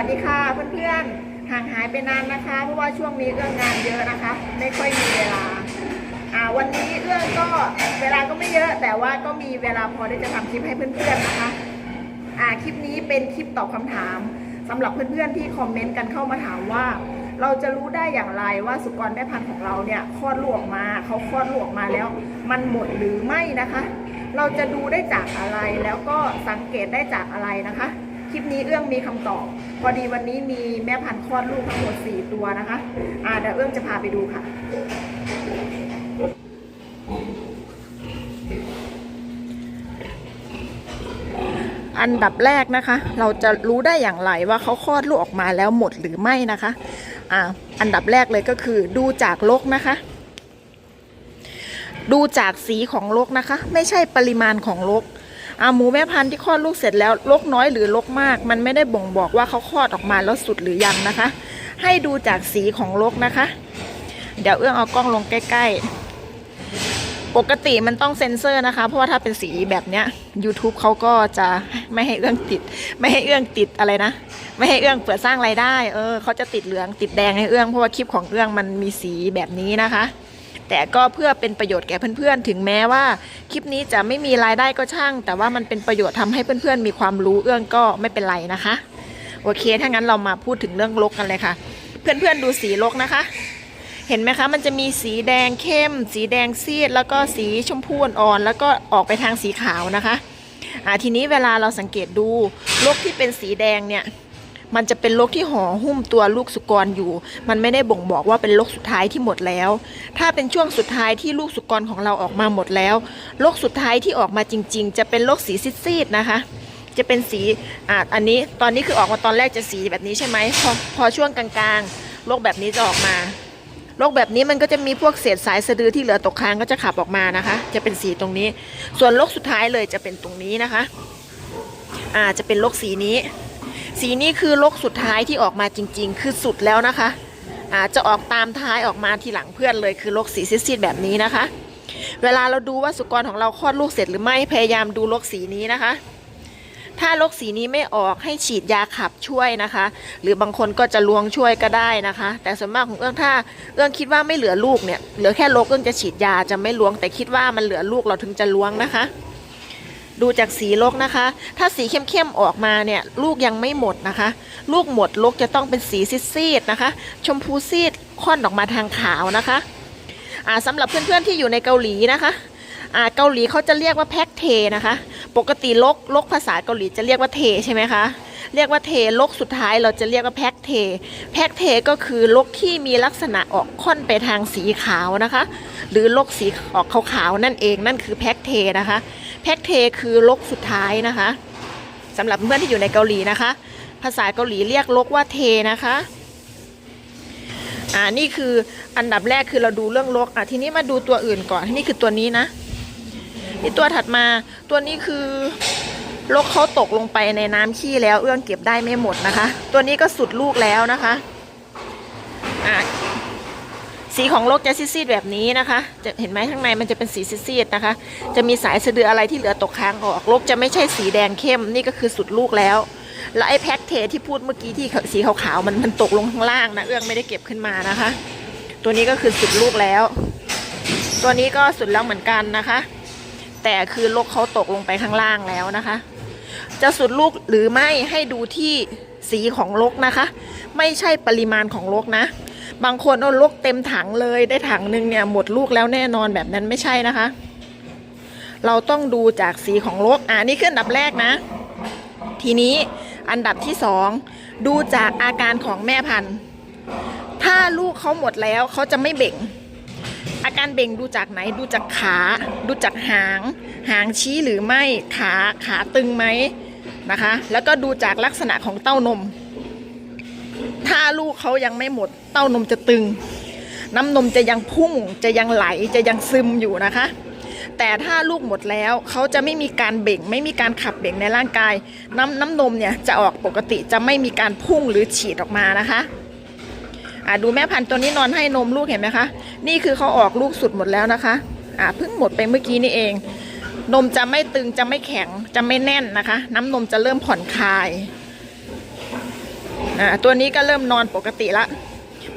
วัสดีค่ะเพื่อนๆห่างหายไปนานนะคะ เพราะว่าช่วงนี้เรื่องงานเยอะนะคะ ไม่ค่อยมีเวลาอ่าวันนี้เรื่องก็เวลาก็ไม่เยอะแต่ว่าก็มีเวลาพอที่จะทำคลิปให้เพื่อนๆนะคะอ่าคลิปนี้เป็นคลิปตอบคำถามสำหรับเพื่อนๆที่คอมเมนต์กันเข้ามาถามว่า เราจะรู้ได้อย่างไรว่าสุกรแม่พันธุ์ของเราเนี่ยคลอดลูกออกมาเขาคลอดลูกออกมาแล้ว มันหมดหรือไม่นะคะ เราจะดูได้จากอะไรแล้วก็สังเกตได้จากอะไรนะคะ คลิปนี้เอื้องมีคำตอบ พอดีวันนี้มีแม่พันธุ์คลอดลูกทั้งหมด 4 ตัวนะคะอ่าเดี๋ยวเอื้องจะพาไปดูค่ะ อันดับแรกนะคะ เราจะรู้ได้อย่างไรว่าเขาคลอดลูกออกมาแล้วหมดหรือไม่นะคะอ่าอันดับแรกเลยก็คือดูจากลกนะคะดูจากสีของลกนะคะ ไม่ใช่ปริมาณของลก อาหมูแม่พันธุ์ที่คลอดลูกเสร็จแล้วลกน้อยหรือลกมาก มันไม่ได้บ่งบอกว่าเขาคลอดออกมาแล้วสุดหรือยังนะคะ ให้ดูจากสีของลกนะคะ เดี๋ยวเอื้องเอากล้องลงใกล้ ๆ ปกติมันต้องเซ็นเซอร์นะคะ เพราะว่าถ้าเป็นสีแบบเนี้ย YouTube เขาก็จะไม่ให้เอื้องติด ไม่ให้เอื้องติดอะไรนะ ไม่ให้เอื้องเปิดสร้างรายได้ เออเขาจะติดเหลืองติดแดงให้เอื้องเพราะว่าคลิปของเอื้องมันมีสีแบบนี้นะคะ แต่ก็เพื่อเป็นประโยชน์แก่เพื่อนๆ ถึงแม้ว่า คลิปนี้จะไม่มีรายได้ก็ช่าง แต่ว่ามันเป็นประโยชน์ทำให้เพื่อนๆ มีความรู้เอื้องก็ไม่เป็นไรนะคะ โอเค ถ้างั้นเรามาพูดถึงเรื่องลกกันเลยค่ะ เพื่อนๆดูสีลกนะคะ เห็นไหมคะ มันจะมีสีแดงเข้ม สีแดงซีด แล้วก็สีชมพูอ่อนๆแล้วก็ออกไปทางสีขาวนะคะอ่าทีนี้เวลาเราสังเกตดูลกที่เป็นสีแดงเนี่ย มันจะเป็นโรคที่ห่อหุ้มตัวลูกสุกรอยู่ มันไม่ได้บ่งบอกว่าเป็นโรคสุดท้ายที่หมดแล้ว ถ้าเป็นช่วงสุดท้ายที่ลูกสุกรของเราออกมาหมดแล้ว โรคสุดท้ายที่ออกมาจริง ๆ จะเป็นโรคสีซีดๆนะคะ จะเป็นสีอ่าอันนี้ตอนนี้คือออกมาตอนแรกจะสีแบบนี้ใช่ไหมพอพอช่วงกลางๆโรคแบบนี้จะออกมาโรคแบบนี้มันก็จะมีพวกเศษสายสะดือที่เหลือตกค้างก็จะขับออกมานะคะ จะเป็นสีตรงนี้ ส่วนโรคสุดท้ายเลยจะเป็นตรงนี้นะคะ อ่าจะเป็นโรคสีนี้ สีนี้คือลกสุดท้ายที่ออกมาจริง ๆ คือสุดแล้วนะคะอาจะออกตามท้ายออกมาทีหลังเพื่อนเลยคือลกสีซีดๆแบบนี้นะคะ เวลาเราดูว่าสุกรของเราคลอดลูกเสร็จหรือไม่พยายามดูลกสีนี้นะคะ ถ้าลกสีนี้ไม่ออกให้ฉีดยาขับช่วยนะคะ หรือบางคนก็จะลวงช่วยก็ได้นะคะ แต่ส่วนมากของเอื้องถ้าเอื้องคิดว่าไม่เหลือลูกเนี่ยเหลือแค่ลกเอื้องจะฉีดยาจะไม่ลวงแต่คิดว่ามันเหลือลูกเราถึงจะลวงนะคะ ดูจากสีลกนะคะ ถ้าสีเข้มๆออกมาเนี่ยลูกยังไม่หมดนะคะ ลูกหมดลกจะต้องเป็นสีซีดๆนะคะ ชมพูซีดค่อนออกมาทางขาวนะคะอ่าสำหรับเพื่อนๆที่อยู่ในเกาหลีนะคะอ่าเกาหลีเขาจะเรียกว่าแพ็กเทนะคะ ปกติลกลกภาษาเกาหลีจะเรียกว่าเทใช่ไหมคะเรียกว่าเทลกสุดท้ายเราจะเรียกว่าแพ็กเท แพ็กเทก็คือลกที่มีลักษณะออกค่อนไปทางสีขาวนะคะ หรือลกสีออกขาวๆนั่นเองนั่นคือแพ็กเทนะคะ แพ็กเทคือลกสุดท้ายนะคะสำหรับเพื่อนที่อยู่ในเกาหลีนะคะ ภาษาเกาหลีเรียกลกว่าเทนะคะอ่านี่คืออันดับแรกคือเราดูเรื่องลกอะทีนี้มาดูตัวอื่นก่อนนี่คือตัวนี้นะนี่ตัวถัดมาตัวนี้คือลกเขาตกลงไปในน้ำขี้แล้วเอื้องเก็บได้ไม่หมดนะคะ ตัวนี้ก็สุดลูกแล้วนะคะอะ สีของโลกจะซีดๆแบบนี้นะคะ จะเห็นไหมข้างในมันจะเป็นสีซีดๆนะคะ จะมีสายสะดืออะไรที่เหลือตกค้างออกโลกจะไม่ใช่สีแดงเข้มนี่ก็คือสุดลูกแล้ว แล้วไอ้แพ็กเทที่พูดเมื่อกี้ที่สีขาวๆมันมันตกลงข้างล่างนะเอื้องไม่ได้เก็บขึ้นมานะคะ ตัวนี้ก็คือสุดลูกแล้ว ตัวนี้ก็สุดแล้วเหมือนกันนะคะ แต่คือโลกเขาตกลงไปข้างล่างแล้วนะคะ จะสุดลูกหรือไม่ให้ดูที่สีของลกนะคะ ไม่ใช่ปริมาณของลกนะ บางคนเอาลูกเต็มถังเลยได้ถังหนึ่งเนี่ยหมดลูกแล้วแน่นอนแบบนั้นไม่ใช่นะคะ เราต้องดูจากสีของลกอ่านี่คืออันดับแรกนะ ทีนี้อันดับที่สองดูจากอาการของแม่พันธุ์ ถ้าลูกเขาหมดแล้วเขาจะไม่เบ่ง อาการเบ่งดูจากไหนดูจากขา ดูจากหาง หางชี้หรือไม่ขาขาตึงไหมนะคะ แล้วก็ดูจากลักษณะของเต้านม ถ้าลูกเขายังไม่หมด เต้านมจะตึง น้ำนมจะยังพุ่งจะยังไหลจะยังซึมอยู่นะคะ แต่ถ้าลูกหมดแล้วเขาจะไม่มีการเบ่ง ไม่มีการขับเบ่งในร่างกาย น้ำน้ำนมเนี่ยจะออกปกติจะไม่มีการพุ่งหรือฉีดออกมานะคะอะดูแม่พันธุ์ตัวนี้นอนให้นมลูกเห็นไหมคะ นี่คือเขาออกลูกสุดหมดแล้วนะคะอะเพิ่งหมดไปเมื่อกี้นี่เอง นมจะไม่ตึงจะไม่แข็งจะไม่แน่นนะคะ น้ำนมจะเริ่มผ่อนคลาย อ่าตัวนี้ก็เริ่มนอนปกติละ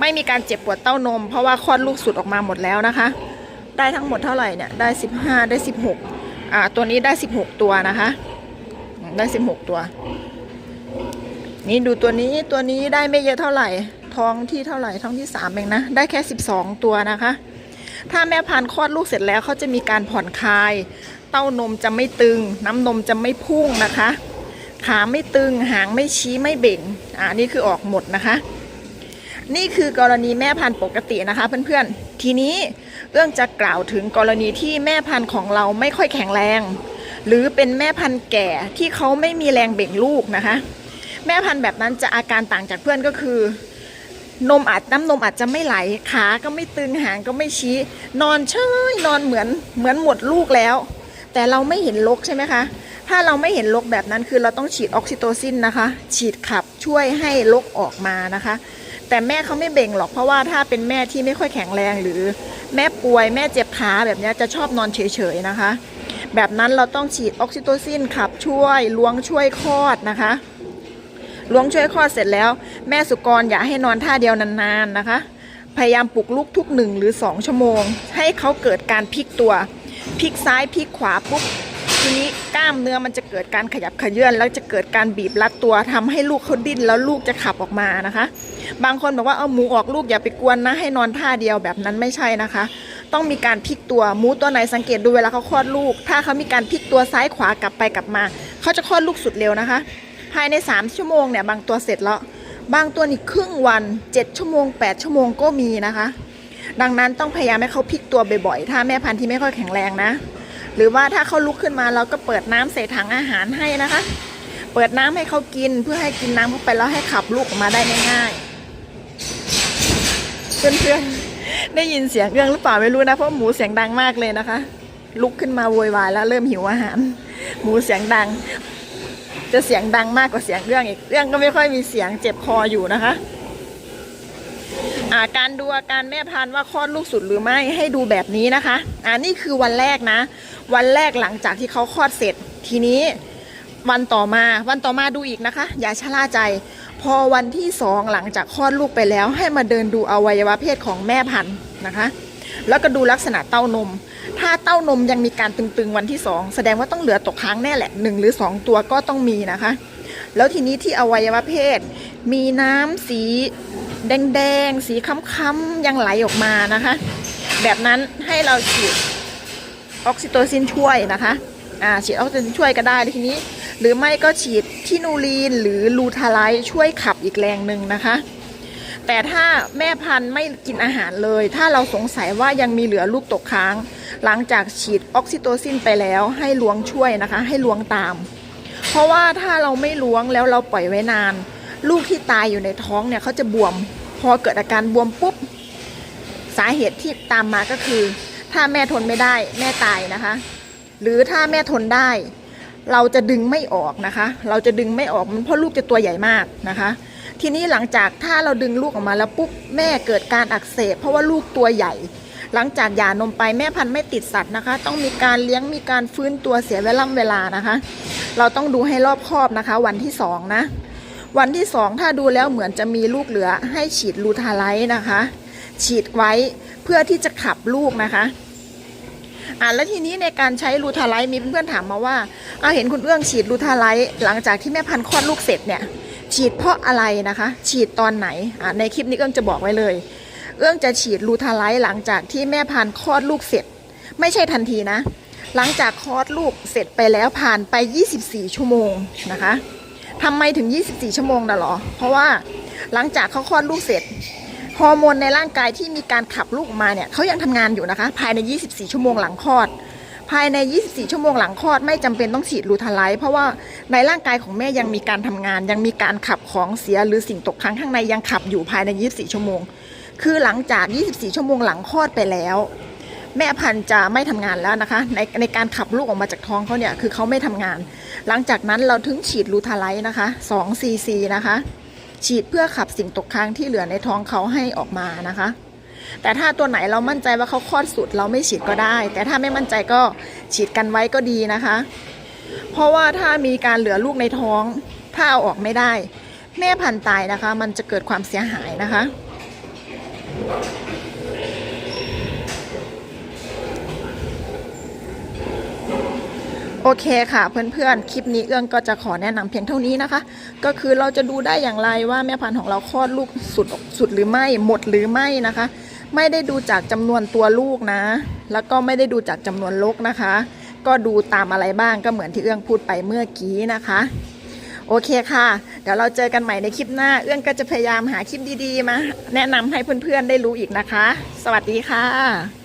ไม่มีการเจ็บปวดเต้านม เพราะว่าคลอดลูกสุดออกมาหมดแล้วนะคะ ได้ทั้งหมดเท่าไหร่เนี่ยได้ 15 ได้ 16อ่าตัวนี้ได้ 16 ตัวนะคะอืมได้ 16 ตัว นี่ดูตัวนี้ตัวนี้ได้ไม่เยอะเท่าไหร่ท้องที่เท่าไหร่ท้องที่3เองนะได้แค่ 12 ตัวนะคะ ถ้าแม่พันธุ์คลอดลูกเสร็จแล้วเขาจะมีการผ่อนคลาย เต้านมจะไม่ตึง น้ำนมจะไม่พุ่งนะคะ ขาไม่ตึงหางไม่ชี้ไม่เบ่งอ่านี่คือออกหมดนะคะ นี่คือกรณีแม่พันธุ์ปกตินะคะเพื่อนๆ ทีนี้เรื่องจะกล่าวถึงกรณีที่แม่พันธุ์ของเราไม่ค่อยแข็งแรง หรือเป็นแม่พันธุ์แก่ที่เขาไม่มีแรงเบ่งลูกนะคะ แม่พันธุ์แบบนั้นจะอาการต่างจากเพื่อนก็คือนมอาจน้ำนมอาจจะไม่ไหลขาก็ไม่ตึงหางก็ไม่ชี้ นอนเฉยนอนเหมือนเหมือนหมดลูกแล้ว แต่เราไม่เห็นลกใช่ไหมคะ ถ้าเราไม่เห็นลกแบบนั้นคือเราต้องฉีดออกซิโตซินนะคะ ฉีดขับช่วยให้ลกออกมานะคะ แต่แม่เขาไม่เบ่งหรอกเพราะว่าถ้าเป็นแม่ที่ไม่ค่อยแข็งแรงหรือแม่ป่วยแม่เจ็บขาแบบนี้จะชอบนอนเฉยๆนะคะ แบบนั้นเราต้องฉีดออกซิโตซินขับช่วยล้วงช่วยคลอดนะคะล้วงช่วยคลอดเสร็จแล้ว แม่สุกรอย่าให้นอนท่าเดียวนานๆนะคะ พยายามปลุกลูกทุกหนึ่งหรือสองชั่วโมง ให้เขาเกิดการพลิกตัว พลิกซ้ายพลิกขวาปุ๊บทีนี้กล้ามเนื้อมันจะเกิดการขยับขยื่นแล้วจะเกิดการบีบรัดตัวทำให้ลูกเขาดิ้นแล้วลูกจะขับออกมานะคะ บางคนบอกว่าเอาหมูออกลูกอย่าไปกวนนะให้นอนท่าเดียวแบบนั้นไม่ใช่นะคะ ต้องมีการพลิกตัวหมูตัวไหนสังเกตดูเวลาเขาคลอดลูก ถ้าเขามีการพลิกตัวซ้ายขวากลับไปกลับมาเขาจะคลอดลูกสุดเร็วนะคะ ภายใน 3 ชั่วโมงเนี่ยบางตัวเสร็จแล้ว บางตัวนี่ครึ่งวัน 7 ชั่วโมง 8 ชั่วโมงก็มีนะคะ ดังนั้นต้องพยายามให้เขาพลิกตัวบ่อยๆ ถ้าแม่พันธุ์ที่ไม่ค่อยแข็งแรงนะ หรือว่าถ้าเขาลุกขึ้นมาเราก็เปิดน้ำใส่ถังอาหารให้นะคะ เปิดน้ำให้เขากินเพื่อให้กินน้ำเข้าไปแล้วให้ขับลูกออกมาได้ง่ายๆเพื่อนๆได้ยินเสียงเรื่องหรือเปล่าไม่รู้นะเพราะหมูเสียงดังมากเลยนะคะ ลุกขึ้นมาโวยวายแล้วเริ่มหิวอาหาร หมูเสียงดัง จะเสียงดังมากกว่าเสียงเรื่องอีกเรื่องก็ไม่ค่อยมีเสียงเจ็บคออยู่นะคะ การดูอาการแม่พันธุ์ว่าคลอดลูกสุดหรือไม่ให้ดูแบบนี้นะคะอ่านี่คือวันแรกนะ วันแรกหลังจากที่เขาคลอดเสร็จ ทีนี้วันต่อมาวันต่อมาดูอีกนะคะ อย่าชะล่าใจ พอวันที่สองหลังจากคลอดลูกไปแล้ว ให้มาเดินดูอวัยวะเพศของแม่พันธุ์นะคะแล้วก็ดูลักษณะเต้านม ถ้าเต้านมยังมีการตึงๆวันที่สองแสดงว่าต้องเหลือตกค้างแน่แหละหนึ่งหรือสองตัวก็ต้องมีนะคะ แล้วทีนี้ที่อวัยวะเพศ มีน้ำสี แดงๆ สีค้ำๆ ยังไหลออกมานะคะ แบบนั้นให้เราฉีดออกซิโตซินช่วยนะคะอ่าฉีดออกซิโตซินช่วยก็ได้ทีนี้ หรือไม่ก็ฉีดทินูรีนหรือลูทาไลช่วยขับอีกแรงหนึ่งนะคะ แต่ถ้าแม่พันธุ์ไม่กินอาหารเลย ถ้าเราสงสัยว่ายังมีเหลือลูกตกค้าง หลังจากฉีดออกซิโตซินไปแล้วให้ล้วงช่วยนะคะ ให้ล้วงตาม เพราะว่าถ้าเราไม่ล้วงแล้วเราปล่อยไว้นาน ลูกที่ตายอยู่ในท้องเนี่ยเขาจะบวม พอเกิดอาการบวมปุ๊บ สาเหตุที่ตามมาก็คือ ถ้าแม่ทนไม่ได้แม่ตายนะคะ หรือถ้าแม่ทนได้ เราจะดึงไม่ออกนะคะ เราจะดึงไม่ออกมันเพราะลูกจะตัวใหญ่มากนะคะ ทีนี้หลังจากถ้าเราดึงลูกออกมาแล้วปุ๊บแม่เกิดการอักเสบ เพราะว่าลูกตัวใหญ่หลังจากหย่านมไปแม่พันธุ์ไม่ติดสัตว์นะคะ ต้องมีการเลี้ยงมีการฟื้นตัวเสียเวลาเวลานะคะ เราต้องดูให้รอบคอบนะคะ วันที่สองนะ วันที่สองถ้าดูแล้วเหมือนจะมีลูกเหลือให้ฉีดลูทาไลท์นะคะ ฉีดไว้เพื่อที่จะขับลูกนะคะอ่าแล้วทีนี้ในการใช้ลูทาไลท์มีเพื่อนๆถามมาว่าเอาเห็นคุณเอื้องฉีดลูทาไลท์หลังจากที่แม่พันธุ์คลอดลูกเสร็จเนี่ยฉีดเพราะอะไรนะคะ ฉีดตอนไหนอ่าในคลิปนี้เอื้องจะบอกไว้เลย เอื้องจะฉีดลูทาไลท์หลังจากที่แม่พันธุ์คลอดลูกเสร็จ ไม่ใช่ทันทีนะ หลังจากคลอดลูกเสร็จไปแล้วผ่านไป 24 ชั่วโมงนะคะ ทำไมถึง 24 ชั่วโมงน่ะหรอ เพราะว่าหลังจากเขาคลอดลูกเสร็จฮอร์โมนในร่างกายที่มีการขับลูกออกมาเนี่ยเขายังทำงานอยู่นะคะ ภายใน 24 ชั่วโมงหลังคลอด ภายใน 24 ชั่วโมงหลังคลอดไม่จำเป็นต้องฉีดลูทาไลท์เพราะว่าในร่างกายของแม่ยังมีการทำงาน ยังมีการขับของเสียหรือสิ่งตกค้างข้างในยังขับอยู่ภายใน 24 ชั่วโมง คือหลังจาก 24 ชั่วโมงหลังคลอดไปแล้ว แม่พันธุ์จะไม่ทำงานแล้วนะคะ ในในการขับลูกออกมาจากท้องเขาเนี่ยคือเขาไม่ทำงาน หลังจากนั้นเราถึงฉีดลูทาไลท์นะคะ2ซีซีนะคะ ฉีดเพื่อขับสิ่งตกค้างที่เหลือในท้องเขาให้ออกมานะคะ แต่ถ้าตัวไหนเรามั่นใจว่าเขาคลอดสุดเราไม่ฉีดก็ได้ แต่ถ้าไม่มั่นใจก็ฉีดกันไว้ก็ดีนะคะ เพราะว่าถ้ามีการเหลือลูกในท้อง ถ้าเอาออกไม่ได้ แม่พันธุ์ตายนะคะ มันจะเกิดความเสียหายนะคะ โอเคค่ะเพื่อนๆ คลิปนี้เอื้องก็จะขอแนะนำเพียงเท่านี้นะคะ ก็คือเราจะดูได้อย่างไรว่าแม่พันธุ์ของเราคลอดลูกสุดสุดหรือไม่หมดหรือไม่นะคะ ไม่ได้ดูจากจำนวนตัวลูกนะ แล้วก็ไม่ได้ดูจากจำนวนลกนะคะ ก็ดูตามอะไรบ้างก็เหมือนที่เอื้องพูดไปเมื่อกี้นะคะ โอเคค่ะ เดี๋ยวเราเจอกันใหม่ในคลิปหน้า เอื้องก็จะพยายามหาคลิปดีๆมา แนะนำให้เพื่อนๆได้รู้อีกนะคะ สวัสดีค่ะ